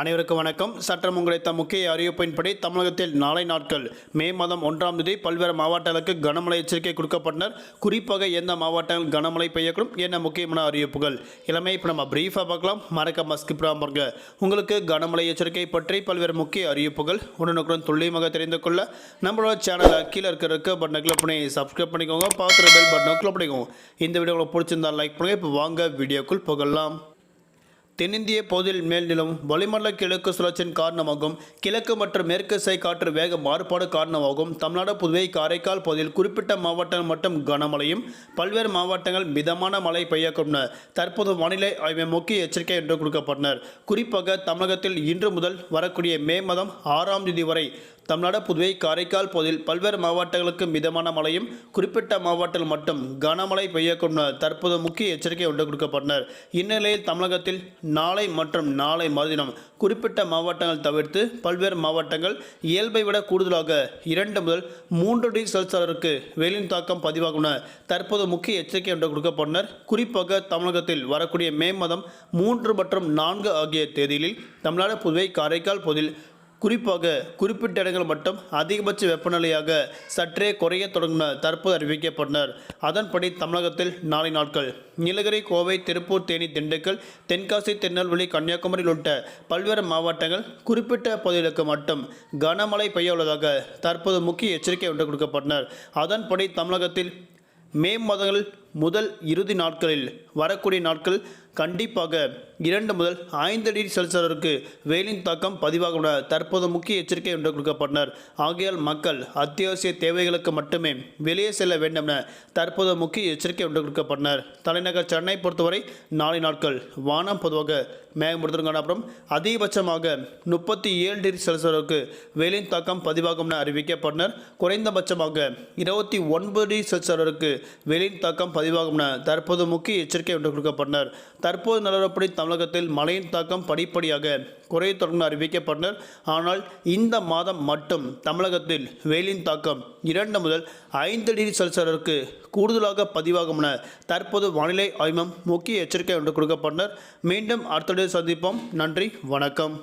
அனைவருக்கும் வணக்கம். சட்டம் கிடைத்த முக்கிய அறிவிப்பின்படி தமிழகத்தில் நாளை நாட்கள் மே மாதம் ஒன்றாம் தேதி பல்வேறு மாவட்டங்களுக்கு கனமழை எச்சரிக்கை கொடுக்கப்பட்டனர். குறிப்பாக எந்த மாவட்டங்கள் கனமழை பெய்யக்கூடும் என்ன முக்கியமான அறிவிப்புகள்? எல்லாமே இப்போ நம்ம பிரீஃபாக பார்க்கலாம். மறக்காம ஸ்கிப் பாருங்க. உங்களுக்கு கனமழை எச்சரிக்கை பற்றி பல்வேறு முக்கிய அறிவிப்புகள் உடனுக்குடன் துல்லியமாக தெரிந்து கொள்ள நம்மளோட சேனலை கீழே இருக்கிற இருக்க பட்டனை கிளிக் பண்ணி சப்ஸ்கிரைப் பண்ணிக்கோங்க. பார்க்குற பெல் பட்டனை கிளிக் பண்ணிக்கோங்க இந்த வீடியோ உங்களுக்கு பிடிச்சிருந்தா லைக் பண்ணுங்கள் இப்போ வாங்க வீடியோக்குள் போகலாம். தென்னிந்திய பகுதியில் மேல்நிலம் வளிமண்டல கிழக்கு சுழற்சியின் காரணமாகவும் கிழக்கு மற்றும் மேற்கு திசை காற்று வேக மாறுபாடு காரணமாகவும் தமிழ்நாடு புதுவை காரைக்கால் பகுதியில் குறிப்பிட்ட மாவட்டங்கள் மற்றும் கனமழையும் பல்வேறு மாவட்டங்கள் மிதமான மழை பெய்யக்கூடும் தற்போது வானிலை ஆய்வு முக்கிய எச்சரிக்கை என்று கொடுக்கப்பட்டனர். குறிப்பாக தமிழகத்தில் இன்று முதல் வரக்கூடிய மே மாதம் ஆறாம் தேதி வரை தமிழ்நாடு புதுவை காரைக்கால் பகுதியில் பல்வேறு மாவட்டங்களுக்கு மிதமான மழையும் குறிப்பிட்ட மாவட்டத்தில் மட்டும் கனமழை பெய்யக்கூடும் தற்போது முக்கிய எச்சரிக்கை ஒன்று கொடுக்கப்பட்டனர். இந்நிலையில் தமிழகத்தில் நாளை மற்றும் நாளை மறுதினம் குறிப்பிட்ட மாவட்டங்கள் தவிர்த்து பல்வேறு மாவட்டங்கள் இயல்பை விட கூடுதலாக இரண்டு முதல் மூன்று டிகிரி செல்சியஸிற்கு வெயிலின் தாக்கம் பதிவாகும் தற்போது முக்கிய எச்சரிக்கை ஒன்று கொடுக்கப்பட்டனர். குறிப்பாக தமிழகத்தில் வரக்கூடிய மே மாதம் மூன்று மற்றும் நான்கு ஆகிய தேதிகளில் தமிழ்நாடு புதுவை காரைக்கால் பகுதியில் குறிப்பாக குறிப்பிட்ட இடங்கள் மட்டும் அதிகபட்ச வெப்பநிலையாக சற்றே குறைய தொடங்கின தற்போது அறிவிக்கப்பட்டனர். அதன்படி தமிழகத்தில் நாளை நாட்கள் நீலகிரி கோவை திருப்பூர் தேனி திண்டுக்கல் தென்காசி திருநெல்வேலி கன்னியாகுமரி உள்ளிட்ட பல்வேறு மாவட்டங்கள் குறிப்பிட்ட பகுதிகளுக்கு மட்டும் கனமழை பெய்ய உள்ளதாக தற்போது முக்கிய எச்சரிக்கை ஒன்று கொடுக்கப்பட்டனர். அதன்படி தமிழகத்தில் மே மாதங்கள் முதல் இறுதி நாட்களில் வரக்கூடிய நாட்கள் கண்டிப்பாக இரண்டு முதல் ஐந்து டிகிரி செல்சியஸிற்கு வெயிலின் தாக்கம் பதிவாகும் தற்போது முக்கிய எச்சரிக்கை என்று கொடுக்கப்பட்டனர். ஆகையால் மக்கள் அத்தியாவசிய தேவைகளுக்கு மட்டுமே வெளியே செல்ல வேண்டும் என தற்போது முக்கிய எச்சரிக்கை ஒன்று கொடுக்கப்பட்டனர். தலைநகர் சென்னை பொறுத்தவரை நாளை நாட்கள் வானம் பொதுவாக மேகமூட்டத்துடன் காணப்படும். அதிகபட்சமாக முப்பத்தி ஏழு டிகிரி செல்சியஸிற்கு வெயிலின் தாக்கம் பதிவாகும் என அறிவிக்கப்பட்டனர். குறைந்தபட்சமாக இருபத்தி ஒன்பது டிகிரி செல்சியஸிற்கு வெயிலின் தாக்கம் பதிவாகும் என தற்போது முக்கிய எச்சரிக்கை ஒன்று கொடுக்கப்பட்டனர். தற்போது நிலவரப்படி தமிழகத்தில் மழையின் தாக்கம் படிப்படியாக குறைய தொடர்ந்து அறிவிக்கப்பட்டனர். ஆனால் இந்த மாதம் மட்டும் தமிழகத்தில் வெயிலின் தாக்கம் இரண்டு முதல் ஐந்து டிகிரி செல்சியருக்கு கூடுதலாக பதிவாகும் என தற்போது வானிலை ஆய்வம் முக்கிய எச்சரிக்கை ஒன்று கொடுக்கப்பட்டனர். மீண்டும் அடுத்த சந்திப்போம். நன்றி வணக்கம்.